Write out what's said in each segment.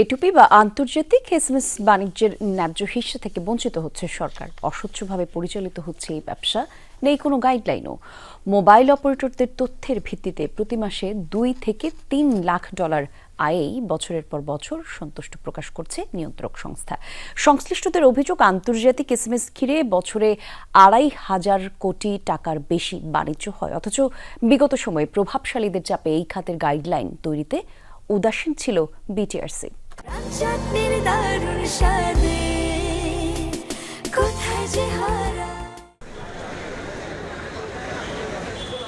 এটুপি বা আন্তর্জাতিক এসএমএস বাণিজ্যের ন্যায্য হিস্সা থেকে বঞ্চিত হচ্ছে সরকার। অস্বচ্ছভাবে পরিচালিত হচ্ছে এই ব্যবসা। নেই কোনো গাইডলাইনও মোবাইল অপারেটরদের তথ্যের ভিত্তিতে প্রতি মাসে দুই থেকে তিন লাখ ডলার আয়েই বছরের পর বছর সন্তুষ্ট প্রকাশ করছে নিয়ন্ত্রক সংস্থা। সংশ্লিষ্টদের অভিযোগ, আন্তর্জাতিক এসএমএস ঘিরে বছরে আড়াই হাজার কোটি টাকার বেশি বাণিজ্য হয়। অথচ বিগত সময়ে প্রভাবশালীদের চাপে এই খাতের গাইডলাইন তৈরিতে উদাসীন ছিল বিটিআরসি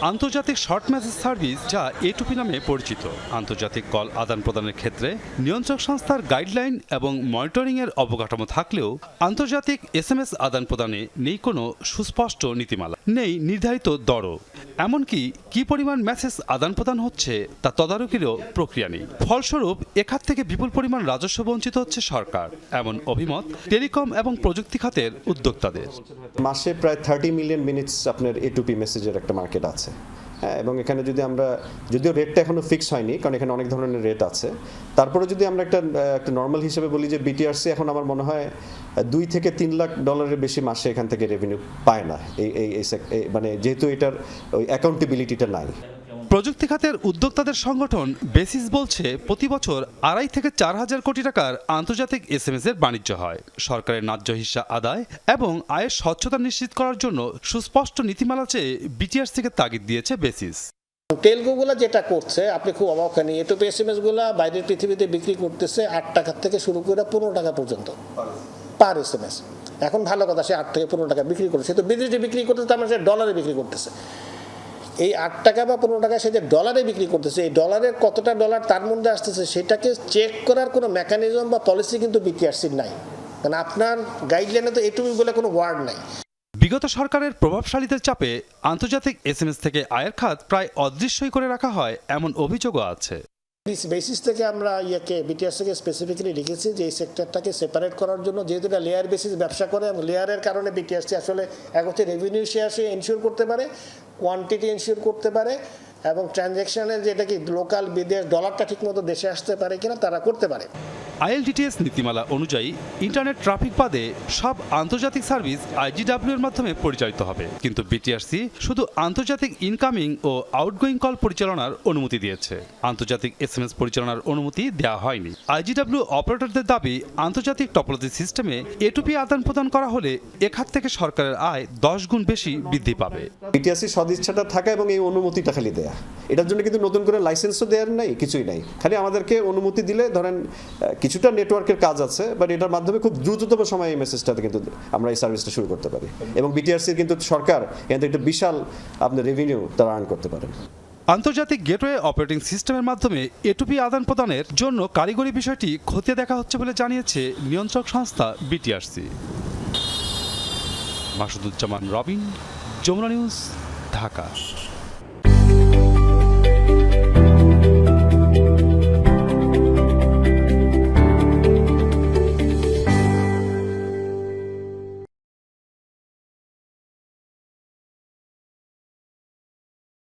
আন্তর্জাতিক শর্ট মেসেজ সার্ভিস যা এটুপি নামে পরিচিত। আন্তর্জাতিক কল আদান প্রদানের ক্ষেত্রে নিয়ন্ত্রক সংস্থার গাইডলাইন এবং মনিটরিংয়ের অবকাঠামো থাকলেও আন্তর্জাতিক এসএমএস আদান প্রদানে নেই কোনো সুস্পষ্ট নীতিমালা, নেই নির্ধারিত দরও। এমনকি কি পরিমাণ মেসেজ আদান প্রদান হচ্ছে তা তদারকিরও প্রক্রিয়া নেই। ফলস্বরূপ এখাত থেকে বিপুল পরিমাণ রাজস্ব বঞ্চিত হচ্ছে সরকার, এমন অভিমত টেলিকম এবং প্রযুক্তি খাতের উদ্যোক্তাদের। মাসে প্রায় থার্টি মিলিয়ন মিনিটস আপনার এটুপি মেসেজের একটা মার্কেট আছে। এবং এখানে যদি আমরা, যদিও রেটটা এখনও ফিক্স হয়নি, কারণ এখানে অনেক ধরনের রেট আছে তারপরে যদি আমরা একটা একটা নর্মাল হিসেবে বলি যে বিটিআরসি এখন আমার মনে হয় দুই থেকে তিন লাখ ডলারের বেশি মাসে এখান থেকে রেভিনিউ পায় না, এই এই মানে যেহেতু এটার ওই অ্যাকাউন্টেবিলিটিটা নাই। প্রযুক্তি খাতের উদ্যোক্তাদের সংগঠন বেসিস বলছে, প্রতি বছর আড়াই থেকে চার হাজার কোটি টাকার আন্তর্জাতিক এসএমএস এর বাণিজ্য হয়। সরকারের ন্যায্য হিস্সা আদায় এবং আয়ের স্বচ্ছতা নিশ্চিত করার জন্য সুস্পষ্ট নীতিমালা চেয়ে বিটিআরস থেকে তাগিদ দিয়েছে বেসিস। টেলকোগুলো যেটা করছে, আপনি খুব অবাক হয়নি এটুপি এস এম বাইরের পৃথিবীতে বিক্রি করতেছে আট টাকা থেকে শুরু করে পনেরো টাকা পর্যন্ত পার এস এম এস। এখন ভালো কথা, সে আট থেকে পনেরো টাকা বিক্রি করছে। তো বিদেশে বিক্রি করতেছে, তার মানে সে ডলারে বিক্রি করতেছে। এই আট টাকা বা পনেরো টাকা সে যে ডলারে বিক্রি করতেছে, এই ডলারের কতটা ডলার তার মধ্যে আসতেছে, সেটাকে চেক করার কোনো মেকানিজম বা পলিসি কিন্তু বিটিআরসির নাই। কারণ আপনার গাইডলাইনে তো এটুকু বলে কোনো ওয়ার্ড নাই। বিগত সরকারের প্রভাবশালীদের চাপে আন্তর্জাতিক এসএমএস থেকে আয়ের খাত প্রায় অদৃশ্যই করে রাখা হয়, এমন অভিযোগও আছে। বেসিস থেকে আমরা ইয়েকে বিটিআর থেকে স্পেসিফিক্যালি লিখেছি যে এই সেক্টরটাকে সেপারেট করার জন্য যেহেতু এটা লেয়ার বেসিস ব্যবসা করে এবং লেয়ারের কারণে বিটিআরসি আসলে এক হচ্ছে রেভিনিউ শেয়ার সে এনশিওর করতে পারে কোয়ান্টিটি এনশিওর করতে পারে এবং ট্রানজ্যাকশানের যেটা কি লোকাল বিদেশ ডলারটা ঠিকমতো দেশে আসতে পারে কিনা তারা করতে পারে। আইএলটিটিএস নীতিমালা অনুযায়ী ইন্টারনেট ট্রাফিক বাদে সব আন্তর্জাতিক সার্ভিস আইজিডাব্লিউ এর মাধ্যমে পরিচালিত হবে। কিন্তু বিটিআরসি শুধু আন্তর্জাতিক ইনকামিং ও আউটগোয়িং কল পরিচালনার অনুমতি দিয়েছে। আন্তর্জাতিক এসএমএস পরিচালনার অনুমতি দেওয়া হয়নি। আইজিডাব্লিউ অপারেটরদের দাবি, আন্তর্জাতিক টপোলজি সিস্টেমে এটুপি আদান প্রদান করা হলে এখাত থেকে সরকারের আয় দশ গুণ বেশি বৃদ্ধি পাবে। বিটিআরসি সদিচ্ছাটা থাকা এবং এই অনুমতিটা খালি দেয়া। এটার জন্য কিন্তু নতুন করে লাইসেন্সও দেওয়ার নাই, কিছুই নাই। খালি আমাদেরকে অনুমতি দিলে ধরেন কিছুটা নেটওয়ার্কের কাজ আছে বাট এটার মাধ্যমে খুব দ্রুততম সময়ে এই মেসেজটাতে কিন্তু আমরা এই সার্ভিসটা শুরু করতে পারি। এবং বিটিআরসির কিন্তু সরকার এখান থেকে একটা বিশাল, আপনার রেভিনিউ তারা আর্ন করতে পারেন আন্তর্জাতিক গেটওয়ে অপারেটিং সিস্টেমের মাধ্যমে এটুপি আদান প্রদানের জন্য কারিগরি বিষয়টি খতিয়ে দেখা হচ্ছে বলে জানিয়েছে নিয়ন্ত্রক সংস্থা বিটিআরসি মাসুদুজ্জামান রবিন, যমুনা নিউজ, ঢাকা।